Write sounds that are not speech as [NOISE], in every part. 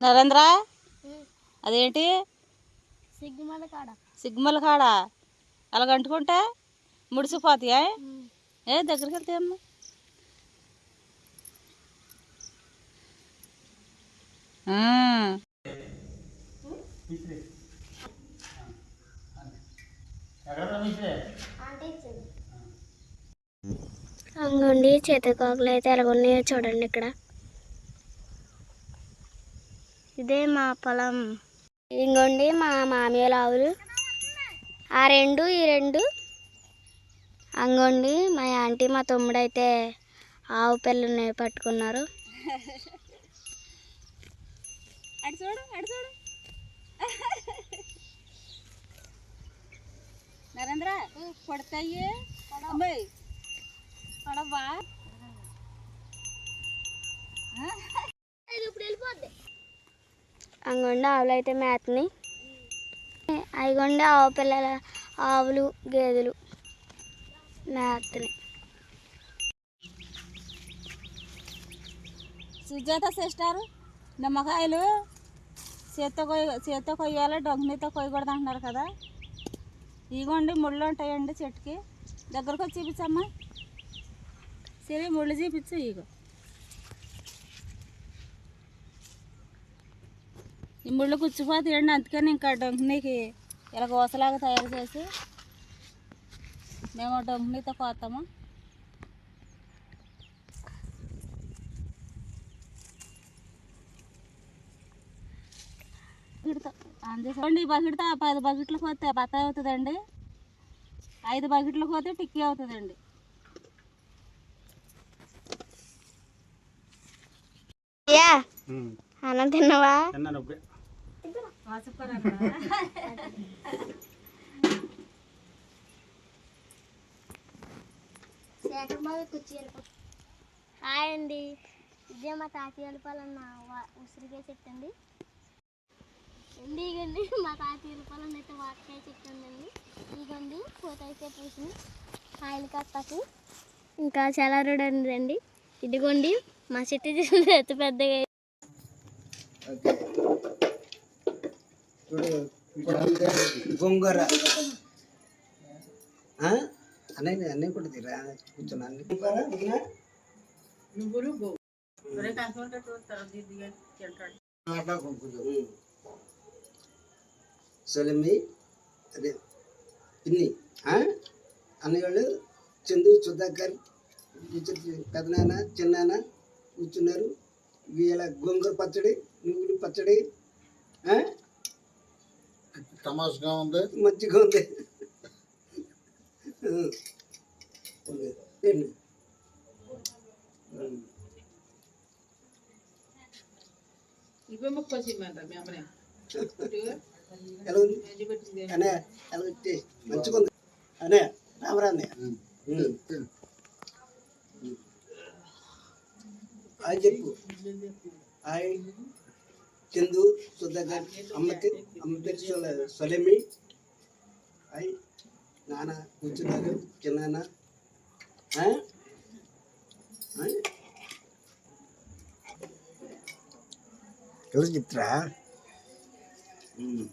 నరేంద్ర? అదేంటి? సిగ్గుమల కాడ. సిగ్మల కాడ. అలాగ అంటుకుంటే ముడిసిపోతాయా? ఏ దగ్గరికి వెళ్తే అమ్మ అంగండి చేతకాకులు అయితే ఎలాగున్నాయో చూడండి ఇక్కడ. ఇదే మా పొలం. ఇంకోండి మా మామయ్య ఆవులు ఆ రెండు ఈ రెండు. అంగోండి మా ఆంటీ మా తమ్ముడు అయితే ఆవు పిల్లని పట్టుకున్నారు. నరేంద్ర పడతాయి పడవా అంగొండ ఆవులు అయితే మేతని అయిగొండ ఆవు పిల్లల ఆవులు గేదెలు మేతని. సుజాత సిస్టర్ నిమ్మకాయలు చేత్తో కొయ్య చేత్తో కొయ్యాలి డొంగనీతో కొయ్యకూడదు అంటున్నారు కదా. ఇగోండి ముళ్ళు ఉంటాయండి చెట్టుకి. దగ్గరకు వచ్చి చూపించమ్మా. సరే ముళ్ళు చూపించు ఇగో. ఈ ముళ్ళు కూర్చుపోతాయండి అందుకని ఇంకా డొంకనీకి ఇలా గోసలాగా తయారు చేసి మేము డొంకనీతో కోస్తాము. అండి ఈ బకెట్తో పది బకెట్లకు పోతే బత్తాయి అవుతుందండి. ఐదు బకెట్లకు పోతే టిక్కీ అవుతుందండి. యా అన్నం తిన్నావా? హాయ్ అండి ఇదే మా తాతయ్య పాలన్న ఉసిరికాయ చెట్టు అండి. అండి ఇగండి మా తాతయ్య పాలన్న అయితే వాటకాయ చెట్టు ఉందండి. ఇగండి పూతయితే పూసింది కాయలు కట్టకి ఇంకా చాలా రోడ్ ఉందండి. ఇదిగోండి మా చెట్టు చూసింది ఎంత పెద్దగా గోంగూర? అన్నయ్య అన్నయ్య కూడా తీరా? కూర్చున్నా. అన్ని సొలమి అదే పిన్ని ఆ? అన్నయ్య వాళ్ళు చందు సుధాకర్ పెదనాన్న చిన్నాన్న కూర్చున్నారు. వీళ్ళ గోంగూర పచ్చడి నువ్వులు పచ్చడి ఆ? తమాషగా ఉంది. మంచిగా ఉంది. ఎలా ఉంది? అనే ఎలా మంచిగా ఉంది. అనే రామరా అన్నయ్య ఉమ్. హాయ్ చెప్పు. హాయ్ చందు సుధాకర్ అమ్మకి అమ్మ పేరు సొల- సొలమి. హాయ్ నాన్న కూర్చున్నారు. చిన్నాన్న. ఎవరు చెప్తారా? ఉమ్.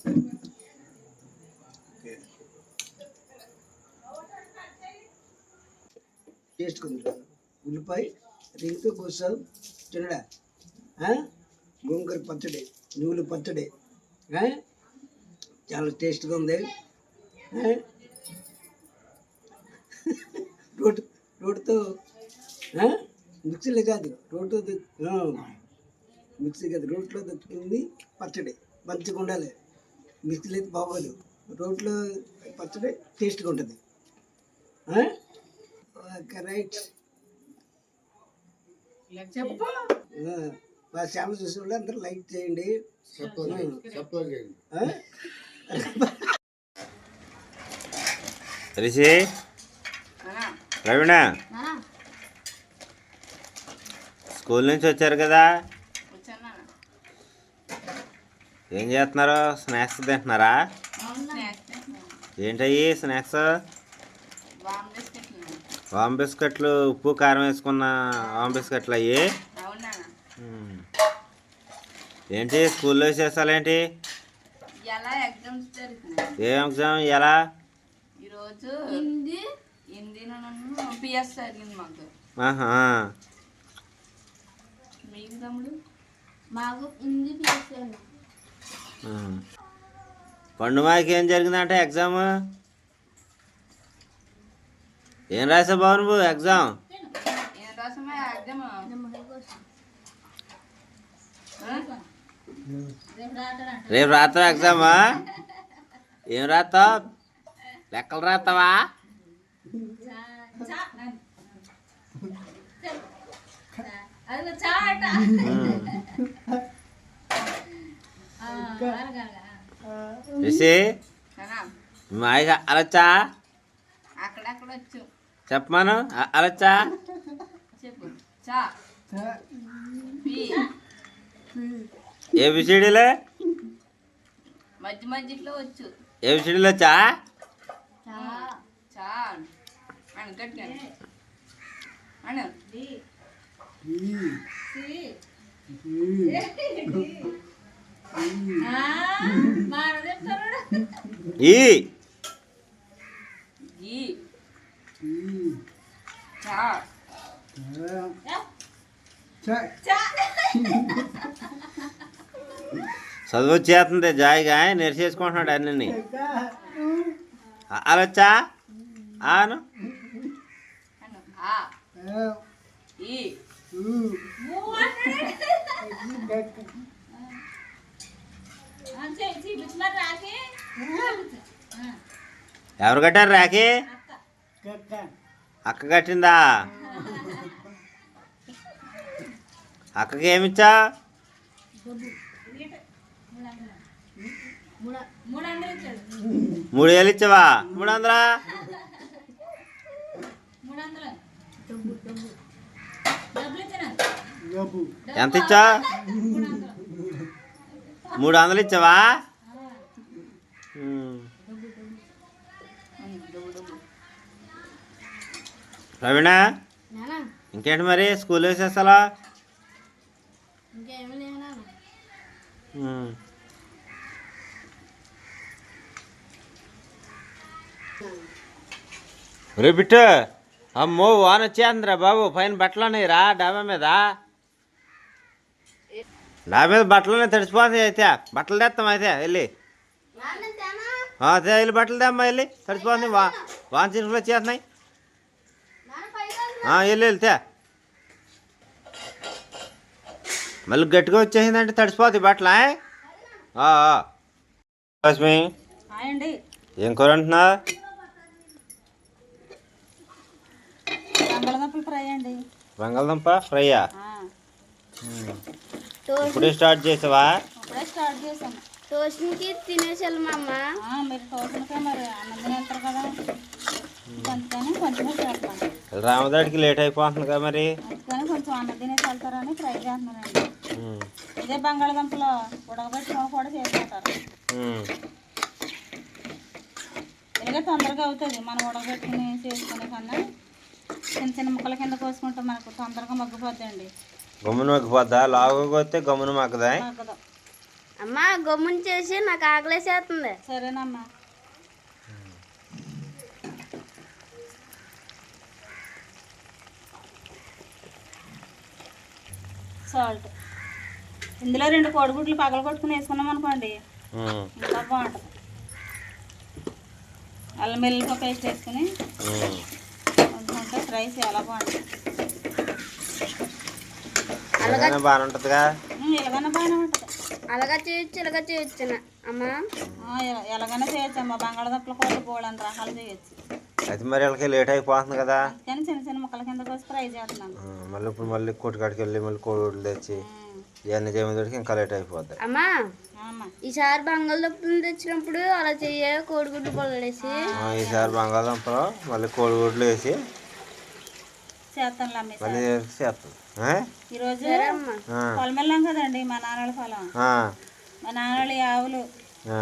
టేస్ట్ కొందిరా ఉల్లిపాయ. రింకు కోసం తినడా? గోంగూర పచ్చడి నువ్వులు పచ్చడి చాలా టేస్ట్గా ఉంది. రోడ్ రోడ్తో మిక్సీలో కాదు రోడ్తో మిక్సీ కాదు రోడ్లో దొరుకుతుంది పచ్చడి. మంచిగా ఉండాలి. మిక్సీలో అయితే బాగోదు. రోడ్లో పచ్చడి టేస్ట్గా ఉంటుంది. Okay right. ఆ, మా శ్యామ చూసిన వాళ్ళు అందరూ లైక్ చేయండి? రిషి? రవీణ స్కూల్ నుంచి వచ్చారు కదా? ఏం చేస్తున్నారు? స్నాక్స్ తింటున్నారా? ఏంటయ్యి స్నాక్స్? వామ్ బిస్కెట్లు ఉప్పు కారం వేసుకున్న వామ్ బిస్కెట్లు అయ్యి. ఏంటి స్కూల్లో జరుగుతున్నాయి ఏం ఎగ్జామ్ ఎలా? ఈరోజు హిందీ. హిందీలో పిఎస్ జరిగింది మాకు. ఆహా. మీకు తమ్ముడు? మాకు హిందీ పిఎస్సీ ఉమ్. పండుమాకి ఏం జరిగిందంటే ఎగ్జామ్? ఏం రాసావు బాబు నువ్వు? ఎగ్జామ్ రేపు రాస్తావా ఎగ్జామా ఏం రాస్తావు? లెక్కలు రాస్తావా. చూసి. మాయిగా అలచ్చా అక్కడక్కడ వచ్చు. చెప్పమాను? అలచ్చా చెప్పు. చా. పి. ఏబిసిడీలే మధ్య మధ్యలో వచ్చు. ఏబిసిడీలు వచ్చా చా? అను గట్టిగా అను. ఈ చా [LAUGHS] చదువు వచ్చేస్తుంది జాయిగా నేర్చేసుకుంటున్నాడు అన్నీ అలొచ్చా ఆను ఎవరు కట్టారు రాకి అక్క కట్టిందా? అక్కకి ఏమిచ్చా మూడు వేలు ఇచ్చావా మూడు వందలా ఎంత ఇచ్చా మూడు వందలు ఇచ్చావా. ప్రవీణ ఇంకేంటి మరి? స్కూల్ వేసేస్తాలా ఇంకేమీ రే బిట్టు అమ్మో వాన వచ్చేంద్రా బాబు పైన బట్టలు ఉన్నాయి రా డాబా మీద. డాబా మీద బట్టలు ఉన్నాయి అయితే. బట్టలు తెస్తాం అయితే వెళ్ళి. అదే వెళ్ళి బట్టలు తెమ్మా వెళ్ళి. తడిచిపోతుంది వా వాన చినుకులు వచ్చేస్తున్నాయి. వెళ్ళి వెళ్తే మళ్ళీ గట్టిగా వచ్చేసిందంటే తడిసిపోతాయి బట్టలు ఆ? ఆ, ఆ. లక్ష్మి ఏం కూర అంటున్నా బంగాళదుంప ఫ్రైయా? ఇప్పుడే స్టార్ట్ చేసావా? మా అమ్మ మీరు మరి అన్నం వెళ్తారు కదా. అందుకని రామదాడికి లేట్ అయిపోతుంది కదా మరి కొంచెం అన్నం తినేసి వెళ్తారని ఫ్రై చేస్తున్నానండి. ఇదే బంగాళదుంపలు ఉడకబెట్టుకొని కూడా చేసుకుంటారు. ఇలాగే తొందరగా అవుతుంది. మనం ఉడకబెట్టుకుని చేసుకునే కన్నా చిన్న చిన్న ముక్కల కింద కోసుకుంటే మనకు తొందరగా మగ్గిపోద్దండి. గమ్మున మగ్గిపోద్దా? లావుగా వస్తే గమ్మున మగ్గదా? మగ్గదు. అమ్మ గమ్మున చేసి నాకు ఆకలేసేస్తుంది. సరేనమ్మా. సాల్ట్. ఇందులో రెండు కోడిగుడ్లు పగల కొట్టుకుని వేసుకున్నాం అనుకోండి ఇంకా బాగుంటుంది. అల్లం వెల్లుల్లిపాయ పేస్ట్ వేసుకుని ఫ్రై చాలా బాగుంటుంది. ఏదైనా బాగానే ఉంటుందిగా ఎలాగైనా బాగానే ఉంటుంది. అలాగా చేయొచ్చు ఇలాగా చేయొచ్చు అమ్మ. ఆ, ఎల- ఎలాగైనా చేయొచ్చు అమ్మ. బంగాళదుంపల కూర బోళ్ళని రకాలు చేయొచ్చు. అయితే మరి వీళ్ళకి లేట్ అయిపోతుంది కదా. అందుకని చిన్న చిన్న ముక్కల కింద కోసి ఫ్రై చేస్తున్నాను. మళ్ళీ ఇప్పుడు మళ్ళీ కొట్టుకాడికి వెళ్ళి మళ్ళీ కోడి తెచ్చి ఇవన్నీ చేయడానికి ఇంకా లేట్ అయిపోద్ది. అమ్మ ఈసారి బంగాళదుంపలు తెచ్చినప్పుడు అలా చెయ్య కోడిగుడ్డు పొలడేసి ఆ, ఈసారి బంగాళదుంపలు మళ్ళీ కోడిగుడ్లు వేసి మళ్ళీ చేస్తుంది ఆ? ఈరోజు పొలం వెళ్ళాం కదండి మా నాన్నల పొలం. ఆ, మా నాన్నల ఆవులు. ఆ.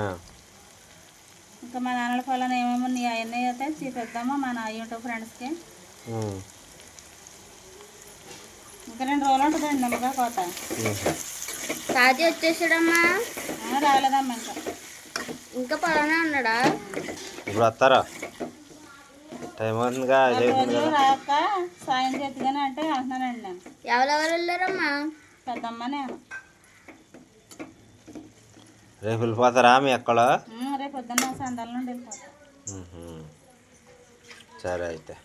ఇంకా మా నాన్నల పొలం ఏమేమి ఉన్నాయి అవన్నీ అయితే చూపిద్దాము మన యూట్యూబ్ ఫ్రెండ్స్కి. ఇంకా రెండు రోజులు ఉంటుందండి నమ్మగా కోత. తాతయ్య వచ్చేసాడమ్మా. ఆ, రాలేదమ్మా ఇంకా. ఇంకా పొలంలో ఉన్నాడా ఇప్పుడు వస్తారా? టైం అవుతుందిగా రాక సాయం చేతిగానే అంటే అంటున్నానండి నేను. ఎవరెవరు వెళ్ళారమ్మా? పెద్దమ్మ నేను. రేపు వెళ్ళిపోతారా మీ ఎక్కడ సందాల నుండి సరే అయితే.